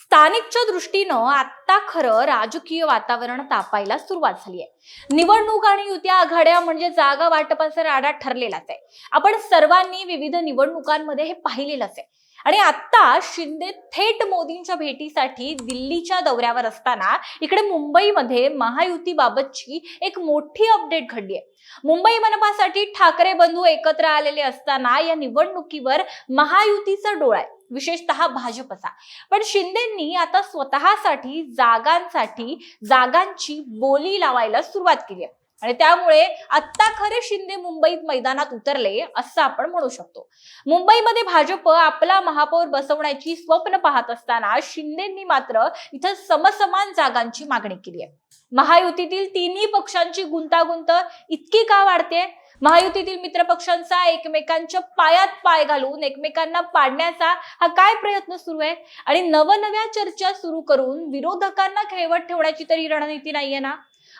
स्थानिकच्या दृष्टीनं आता खरं राजकीय वातावरण तापायला सुरुवात झाली आहे. निवडणूक आणि युत्या आघाड्या म्हणजे जागा वाटपाचा राडा ठरलेलाच आहे. आपण सर्वांनी विविध निवडणुकांमध्ये हे पाहिलेलंच आहे. आणि आता शिंदे थेट मोदींच्या भेटीसाठी दिल्लीच्या दौऱ्यावर असताना इकडे मुंबईमध्ये महायुतीबाबतची एक मोठी अपडेट घडली आहे. मुंबई मनपासाठी ठाकरे बंधू एकत्र आलेले असताना या निवडणुकीवर महायुतीचा डोळा आहे. विशेषतः भाजपचा. पण शिंदेंनी आता स्वतःसाठी जागांसाठी जागांची बोली लावायला सुरुवात केली आहे. आणि त्यामुळे आत्ता खरे शिंदे मुंबईत मैदानात उतरले असं आपण म्हणू शकतो. मुंबईमध्ये भाजप आपला महापौर बसवण्याची स्वप्न पाहत असताना शिंदेंनी मात्र इथं समसमान जागांची मागणी केली आहे. महायुतीतील तिन्ही पक्षांची गुंतागुंत इतकी का वाढते? महायुतीतील मित्र पक्षांचा एकमेकांच्या पायात पाय घालून एकमेकांना पाडण्याचा हा काय प्रयत्न सुरू आहे? आणि नवनव्या चर्चा सुरू करून विरोधकांना खेळवत ठेवण्याची तरी रणनीती नाहीये ना?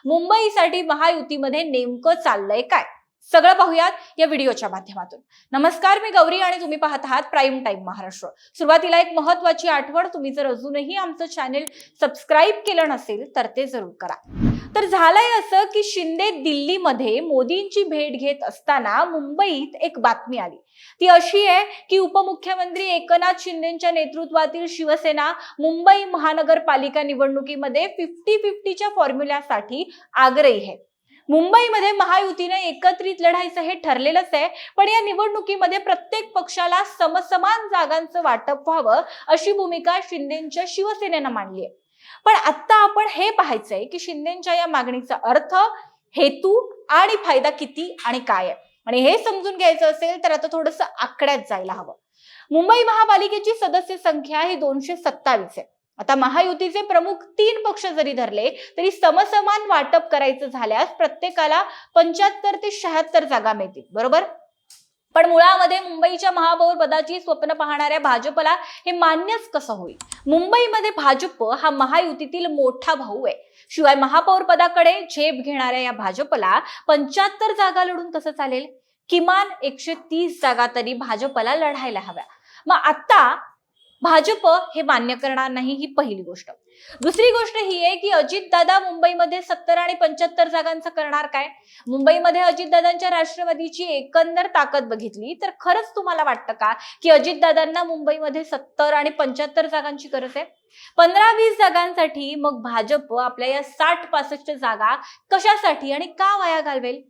मुंबईसाठी महायुतीमध्ये नेमकं चाललंय काय? सगळं पाहूयात या व्हिडिओच्या माध्यमातून. नमस्कार मी गौरी आणि तुम्ही पाहत आहात प्राईम टाइम महाराष्ट्र. सुरुवातीला एक महत्वाची आठवण तुम्ही जर अजूनही आमचं चॅनेल सबस्क्राईब केलं नसेल तर ते जरूर करा. तर झालंय असं की शिंदे दिल्लीमध्ये मोदींची भेट घेत असताना मुंबईत एक बातमी आली. ती अशी आहे की उपमुख्यमंत्री एकनाथ शिंदेच्या नेतृत्वातील शिवसेना मुंबई महानगरपालिका निवडणुकीमध्ये फिफ्टी फिफ्टीच्या फॉर्म्युल्यासाठी आग्रही आहे. मुंबईमध्ये महायुतीने एकत्रित लढायचं हे ठरलेलंच आहे पण या निवडणुकीमध्ये प्रत्येक पक्षाला समसमान जागांचं वाटप व्हावं अशी भूमिका शिंदेच्या शिवसेनेनं मांडली आहे. पण आता आपण हे पाहायचंय की शिंदेच्या या मागणीचा अर्थ हेतू आणि फायदा किती आणि काय आहे? आणि हे समजून घ्यायचं असेल तर आता थोडंसं आकड्यात जायला हवं. मुंबई महापालिकेची सदस्य संख्या ही दोनशे सत्तावीस आहे. आता महायुतीचे प्रमुख तीन पक्ष जरी धरले तरी समसमान वाटप करायचं झाल्यास प्रत्येकाला पंच्याहत्तर ते शहात्तर जागा मिळतील. बरोबर? पण मुळामध्ये मुंबईच्या महापौर पदाची स्वप्न पाहणाऱ्या भाजपला हे मान्यच कसं होईल? मुंबईमध्ये भाजप हा महायुतीतील मोठा भाऊ आहे. शिवाय महापौर पदाकडे झेप घेणाऱ्या या भाजपला पंच्याहत्तर जागा लढून कसं चालेल? किमान एकशे तीस जागा तरी भाजपला लढायला हव्या. मग आता भाजप हे मान्य करणार नाही ही पहिली गोष्ट. दुसरी गोष्ट ही आहे की अजितदादा मुंबईमध्ये सत्तर आणि पंच्याहत्तर जागांचं करणार काय? मुंबईमध्ये अजितदादांच्या राष्ट्रवादीची एकंदर ताकद बघितली तर खरंच तुम्हाला वाटतं का की अजितदादांना मुंबईमध्ये सत्तर आणि पंच्याहत्तर जागांची गरज आहे? पंधरा वीस जागांसाठी मग भाजप आपल्या या साठ पासष्ट जागा कशासाठी आणि का वाया घालवेल?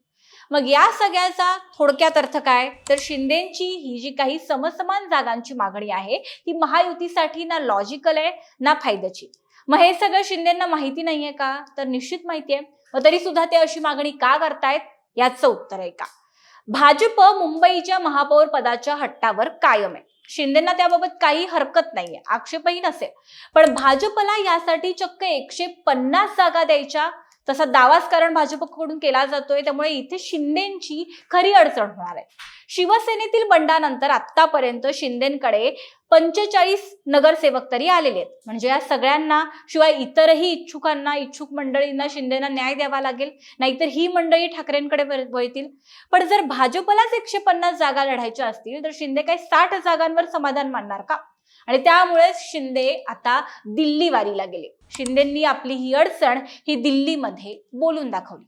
मग या सगळ्याचा थोडक्यात अर्थ काय? तर शिंदेची ही जी काही समसमान जागांची मागणी आहे ती महायुतीसाठी ना लॉजिकल आहे ना फायद्याची. मग हे सगळं शिंदेना माहिती नाहीये का? तर निश्चित माहिती आहे. मग तरी सुद्धा ते अशी मागणी का करतायत? याचं उत्तर आहे का? भाजप मुंबईच्या महापौर पदाच्या हट्टावर कायम आहे. शिंदेना त्याबाबत काही हरकत नाहीये आक्षेपही नसेल. पण भाजपला यासाठी चक्क एकशे पन्नास जागा द्यायच्या तसा दावाच कारण भाजपकडून केला जातोय त्यामुळे इथे शिंदेची खरी अडचण होणार आहे. शिवसेनेतील बंडानंतर आतापर्यंत शिंदेकडे पंचेचाळीस नगरसेवक तरी आलेले आहेत. म्हणजे या सगळ्यांना शिवाय इतरही इच्छुकांना इच्छुक मंडळींना शिंदेना न्याय द्यावा लागेल नाहीतर ही मंडळी ठाकरेंकडे वळतील. पण जर भाजपलाच एकशे पन्नास जागा लढायच्या असतील तर शिंदे काही साठ जागांवर समाधान मानणार का? आणि त्यामुळेच शिंदे आता दिल्ली वारीला गेले. शिंदेंनी आपली ही अडचण ही दिल्लीमध्ये बोलून दाखवली.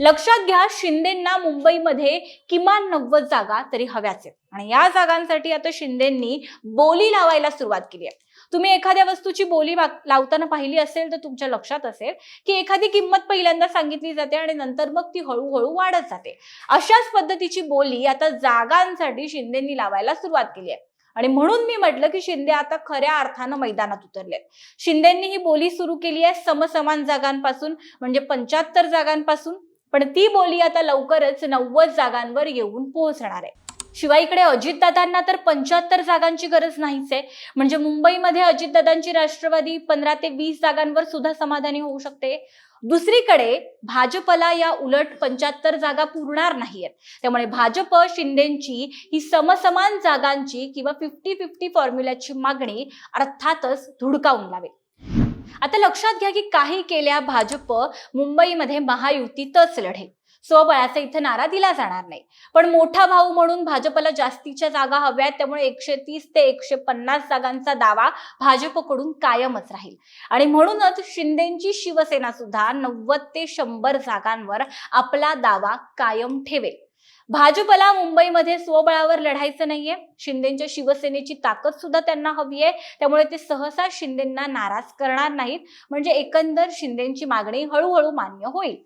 लक्षात घ्या शिंदेंना मुंबईमध्ये किमान नव्वद जागा तरी हव्याच आहेत. आणि या जागांसाठी आता शिंदेंनी बोली लावायला सुरुवात केली आहे. तुम्ही एखाद्या वस्तूची बोली लावताना पाहिली असेल तर तुमच्या लक्षात असेल की एखादी किंमत पहिल्यांदा सांगितली जाते आणि नंतर मग ती हळूहळू वाढत जाते. अशाच पद्धतीची बोली आता जागांसाठी शिंदेंनी लावायला सुरुवात केली आहे. आणि म्हणून मी म्हटलं की शिंदे आता खऱ्या अर्थानं मैदानात उतरलेत. शिंदेंनी ही बोली सुरू केली आहे समसमान जागांपासून म्हणजे पंच्याहत्तर जागांपासून पण ती बोली आता लवकरच नव्वद जागांवर येऊन पोहोचणार आहे. शिवाय इकडे अजितदादांना तर पंच्याहत्तर जागांची गरज नाहीच आहे. म्हणजे मुंबईमध्ये अजितदादांची राष्ट्रवादी पंधरा ते वीस जागांवर सुद्धा समाधानी होऊ शकते. दुसरीकडे भाजपला या उलट पंच्याहत्तर जागा पुरणार नाहीयेत. त्यामुळे भाजप शिंदेची ही समसमान जागांची किंवा फिफ्टी फिफ्टी फॉर्म्युल्याची मागणी अर्थातच धुडकावून लावेल. आता लक्षात घ्या की काही केल्या भाजप मुंबईमध्ये महायुतीतच लढेल. स्वबळाचा इथं नारा दिला जाणार नाही. पण मोठा भाऊ म्हणून भाजपला जास्तीच्या जागा हव्यात त्यामुळे एकशे तीस ते एकशे पन्नास जागांचा दावा भाजपकडून कायमच राहील. आणि म्हणूनच शिंदेची शिवसेना सुद्धा नव्वद ते शंभर जागांवर आपला दावा कायम ठेवेल. भाजपला मुंबईमध्ये स्वबळावर लढायचं नाहीये. शिंदेच्या शिवसेनेची ताकद सुद्धा त्यांना हवी आहे. त्यामुळे ते सहसा शिंदेना नाराज करणार नाहीत. म्हणजे एकंदर शिंदेची मागणी हळूहळू मान्य होईल.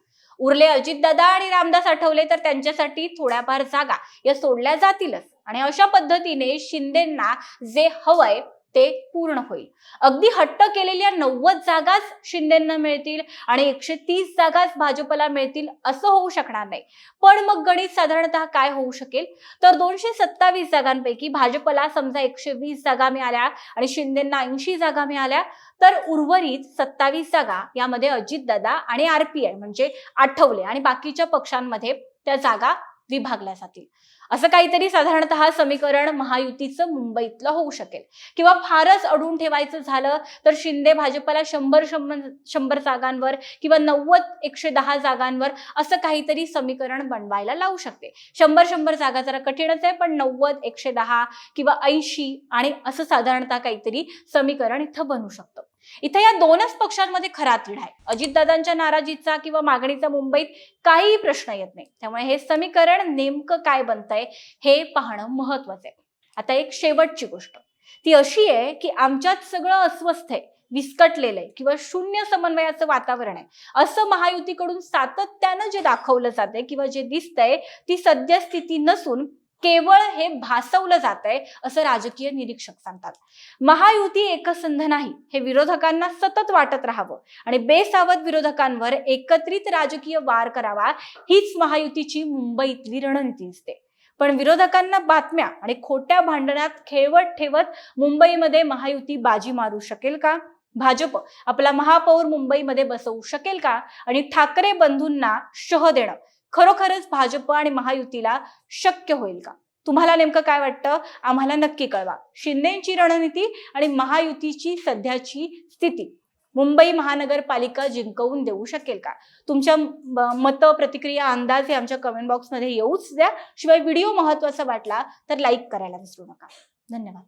उरले अजितदादा आणि रामदास आठवले तर त्यांच्यासाठी थोड्याफार जागा या सोडल्या जातीलच. आणि अशा पद्धतीने शिंदेना जे हवंय ते पूर्ण होईल. अगदी हट्ट केलेल्या नव्वद जागाच शिंदेंना मिळतील आणि एकशे तीस जागाच भाजपला मिळतील असं होऊ शकणार नाही. पण मग गणित साधारणतः काय होऊ शकेल? तर दोनशे सत्तावीस जागांपैकी भाजपला समजा एकशे वीस जागा मिळाल्या आणि शिंदेंना ऐंशी जागा मिळाल्या तर उर्वरित सत्तावीस जागा यामध्ये अजितदादा आणि आरपीआय म्हणजे आठवले आणि बाकीच्या पक्षांमध्ये त्या जागा विभागल्या जातील असं काहीतरी साधारणतः समीकरण महायुतीचं मुंबईतलं होऊ शकेल. किंवा फारच अडून ठेवायचं झालं तर शिंदे भाजपला शंभर शंभर शंभर जागांवर किंवा नव्वद एकशे दहा जागांवर असं काहीतरी समीकरण बनवायला लावू शकते. शंभर शंभर जागा जरा कठीणच आहे पण नव्वद एकशे दहा किंवा ऐंशी आणि असं साधारणतः काहीतरी समीकरण इथं बनू शकतं. इथं या दोनच पक्षांमध्ये खरा तिढा आहे. अजितदादांच्या नाराजीचा किंवा मागणीचा मुंबईत काहीही प्रश्न येत नाही. त्यामुळे हे समीकरण नेमकं काय बनतंय हे पाहणं महत्वाचं आहे. आता एक शेवटची गोष्ट. ती अशी आहे की आमच्यात सगळं अस्वस्थ आहे विस्कटलेलं आहे किंवा शून्य समन्वयाचं वातावरण आहे. असं महायुतीकडून सातत्यानं जे दाखवलं जातंय किंवा जे दिसतंय ती सद्यस्थिती नसून केवळ हे भासवलं जात आहे असं राजकीय निरीक्षक सांगतात. महायुती एकसंध नाही हे विरोधकांना सतत वाटत राहावं आणि बेसावध विरोधकांवर एकत्रित राजकीय वार करावा हीच महायुतीची मुंबईतली रणनीती असते. पण विरोधकांना बातम्या आणि खोट्या भांडणात खेळवत ठेवत मुंबईमध्ये महायुती बाजी मारू शकेल का? भाजप आपला महापौर मुंबईमध्ये बसवू शकेल का? आणि ठाकरे बंधूंना शह देणं खरोखरच भाजप आणि महायुतीला शक्य होईल का? तुम्हाला नेमकं काय वाटतं? आम्हाला नक्की कळवा. शिंदेची रणनीती आणि महायुतीची सध्याची स्थिती. मुंबई महानगरपालिका जिंकवून देऊ शकेल का? तुमच्या मतं प्रतिक्रिया अंदाज हे आमच्या कमेंट बॉक्समध्ये येऊच द्या. शिवाय व्हिडिओ महत्त्वाचा वाटला तर लाईक करायला विसरू नका. धन्यवाद.